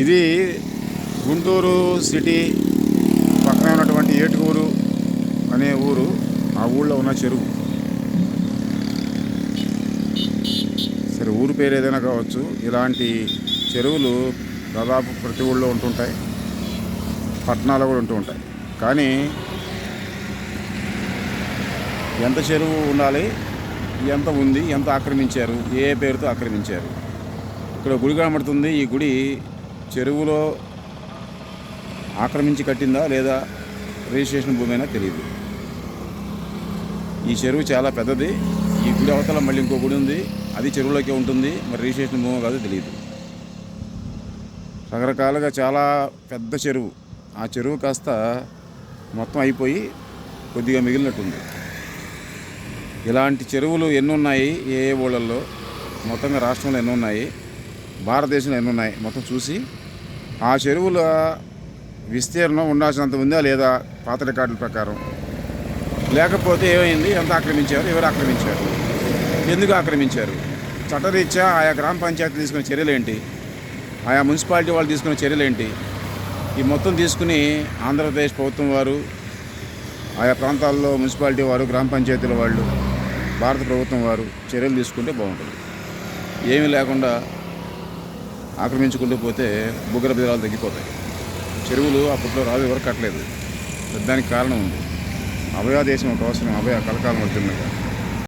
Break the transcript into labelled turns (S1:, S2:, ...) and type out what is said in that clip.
S1: ఇది గుంటూరు సిటీ పక్కన ఉన్నటువంటి ఏటుకూరు అనే ఊరు ఆ ఊళ్ళో ఉన్న చెరువు. సరే ఊరు పేరు ఏదైనా కావచ్చు. ఇలాంటి చెరువులు దాదాపు ప్రతి ఊళ్ళో ఉంటుంటాయి పట్టణాల్లో కూడా ఉంటూ ఉంటాయి. కానీ ఎంత చెరువు ఉండాలి ఎంత ఉంది ఎంత ఆక్రమించారు ఏ పేరుతో ఆక్రమించారు? ఇక్కడ గుడి కనబడుతుంది ఈ గుడి చెరువులో ఆక్రమించి కట్టిందా లేదా రిజిస్ట్రేషన్ భూమి అయినా తెలియదు. ఈ చెరువు చాలా పెద్దది. ఈ గుడి అవతల మళ్ళీ ఇంకో గుడి ఉంది. అది చెరువులోకే ఉంటుంది. మరి రిజిస్ట్రేషన్ భూమి కాదో తెలియదు. రకరకాలుగా చాలా పెద్ద చెరువు. ఆ చెరువు కాస్త మొత్తం అయిపోయి కొద్దిగా మిగిలినట్టుంది. ఇలాంటి చెరువులు ఎన్ని ఉన్నాయి ఏ ఏ ఊళ్ళల్లో? మొత్తంగా రాష్ట్రంలో ఎన్ని ఉన్నాయి భారతదేశంలో ఎన్ని ఉన్నాయి మొత్తం చూసి ఆ చెరువుల విస్తీర్ణం ఉండాల్సినంత ఉందా లేదా పాత రికార్డుల ప్రకారం? లేకపోతే ఏమైంది? ఎంత ఆక్రమించారు? ఎవరు ఆక్రమించారు? ఎందుకు ఆక్రమించారు? చట్టరీత్యా ఆయా గ్రామ పంచాయతీ తీసుకున్న చర్యలు ఏంటి ఆయా మున్సిపాలిటీ వాళ్ళు తీసుకున్న చర్యలు ఏంటి ఈ మొత్తం తీసుకుని ఆంధ్రప్రదేశ్ ప్రభుత్వం వారు ఆయా ప్రాంతాల్లో మున్సిపాలిటీ వారు గ్రామ పంచాయతీల వాళ్ళు భారత ప్రభుత్వం వారు చర్యలు తీసుకుంటే బాగుంటుంది. ఏమీ లేకుండా ఆక్రమించుకుంటూ పోతే భూగర్భ జలాలు తగ్గిపోతాయి. చెరువులు అప్పట్లో రాజు ఎవరు కట్టలేదు. దానికి కారణం ఉంది. అభయాదేశం ఒక అవసరం. అభయ కలకాలం వచ్చింది